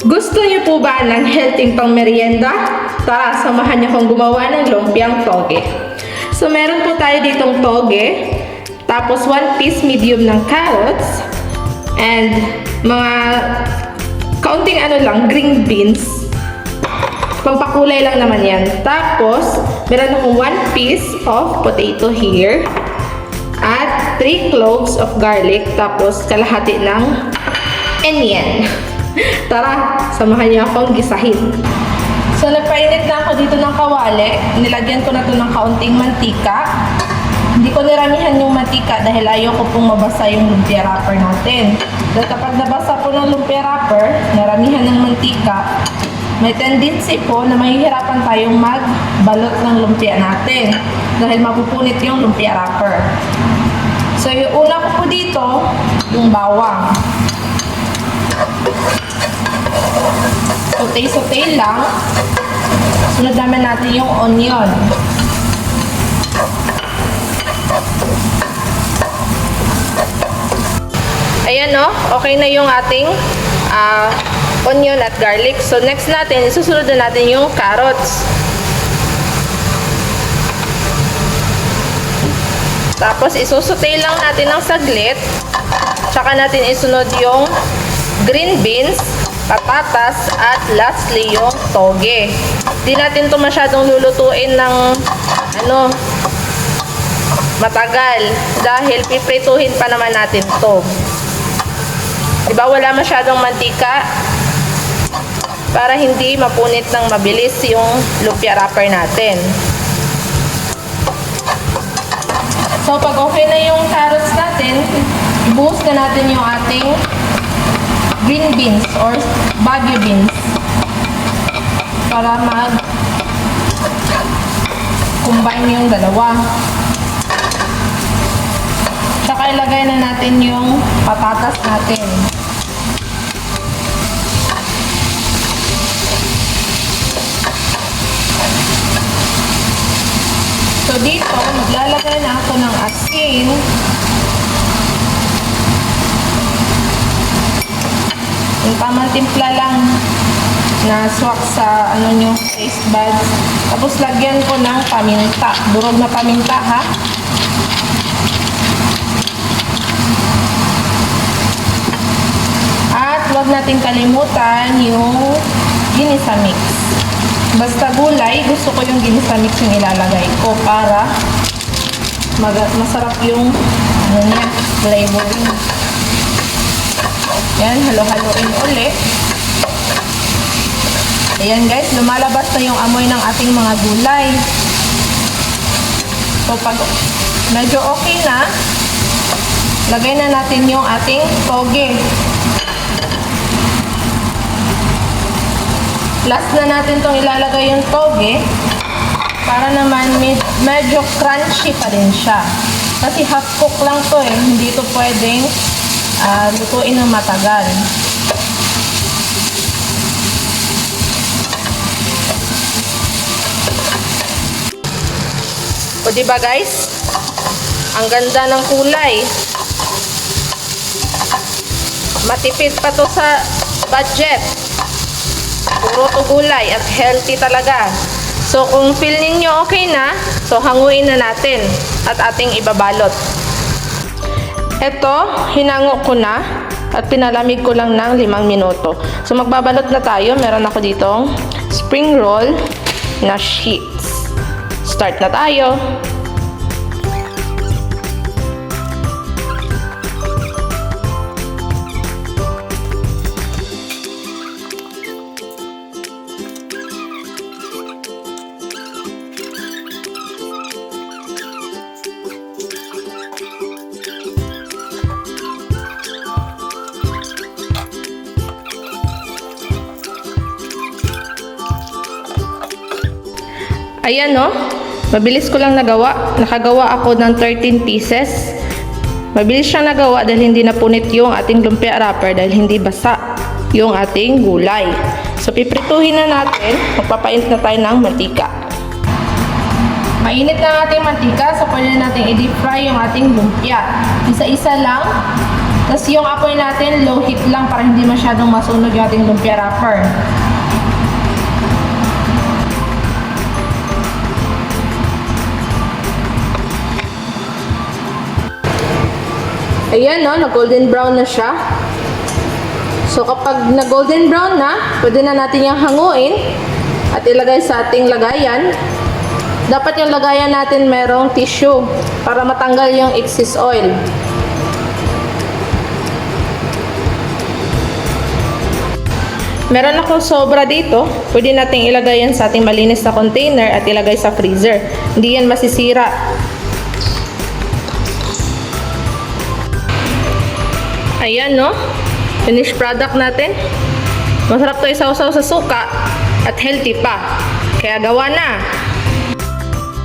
Gusto niyo po ba ng healthy pang merienda? Tara, samahan niyo akong gumawa ng lumpiang toge. So, meron po tayo ditong toge, tapos one piece medium ng carrots, and mga kaunting ano lang, green beans. Pampakulay lang naman yan. Tapos, meron akong one piece of potato here. At 3 cloves of garlic. Tapos, kalahati ng onion. Tara, samahan niyo akong gisahin. So, nagpainit na ako dito ng kawali. Nilagyan ko na to ng kaunting mantika. Hindi ko niramihan yung mantika dahil ayaw ko pong mabasa yung lumpia wrapper natin. Dahil kapag nabasa po ng lumpia wrapper, naramihan ng mantika, may tendency po na mahihirapan tayong magbalot ng lumpia natin dahil mapupunit yung lumpia wrapper. So, yung una ko po dito, yung bawang. Saute-saute lang. Sunod naman natin yung onion. Ayan no, okay na yung ating ah, onion at garlic. So next natin, isusunod na natin yung carrots. Tapos isusutay lang natin ng saglit. Tsaka natin isunod yung green beans, patatas, at lastly yung toge. Di natin to masyadong lulutuin ng ano, matagal dahil piprituhin pa naman natin to. Diba wala masyadong mantika para hindi mapunit ng mabilis yung lumpia wrapper natin. So pag okay na yung carrots natin, ibuhos na natin yung ating green beans or bagu beans para mag combine yung dalawa. Tsaka ilagay na natin yung patatas natin. So dito, maglalagay na ako ng asin. Yung tamang timpla lang na swak sa ano nyo, taste buds. Tapos lagyan ko ng paminta. Durog na paminta ha. At huwag natin kalimutan yung ginisa mix. Basta gulay, gusto ko yung ginisa mix yung ilalagay ko para masarap yung ano niya, flavoring. Yan, halo-haloin ulit. Ayan guys, lumalabas na yung amoy ng ating mga gulay. So pag medyo okay na, lagay na natin yung ating toge. Last na natin tong ilalagay yung toge para naman med- medyo crunchy pa rin siya. Kasi half cook lang to eh, hindi to pwedeng ah, lutuin ng matagal. O ba guys? Ang ganda ng kulay. Matipid pa to sa budget. Puro to gulay at healthy talaga. So kung feel ninyo okay na, so hanguin na natin at ating ibabalot. Ito, hinango ko na at pinalamig ko lang ng limang minuto. So magbabalot na tayo. Meron ako ditong spring roll na sheets. Start na tayo. Ayan no, mabilis ko lang nagawa. Nakagawa ako ng 13 pieces. Mabilis siyang nagawa dahil hindi napunit yung ating lumpia wrapper dahil hindi basa yung ating gulay. So piprituhin na natin, magpapainit na tayo ng mantika. Mainit na ating mantika, so pwede natin i-deep fry yung ating lumpia. Isa-isa lang Tapos yung apoy natin, low heat lang para hindi masyadong masunog yung ating lumpia wrapper. Ayan, no, nag-golden brown na siya. So, kapag nag-golden brown na, pwede na natin yung hanguin at ilagay sa ating lagayan. Dapat yung lagayan natin merong tissue para matanggal yung excess oil. Meron ako sobra dito. Pwede nating ilagay yan sa ating malinis na container at ilagay sa freezer. Hindi yan masisira. Ayan, no? Finished product natin. Masarap to isaw-saw sa suka at healthy pa. Kaya gawa na!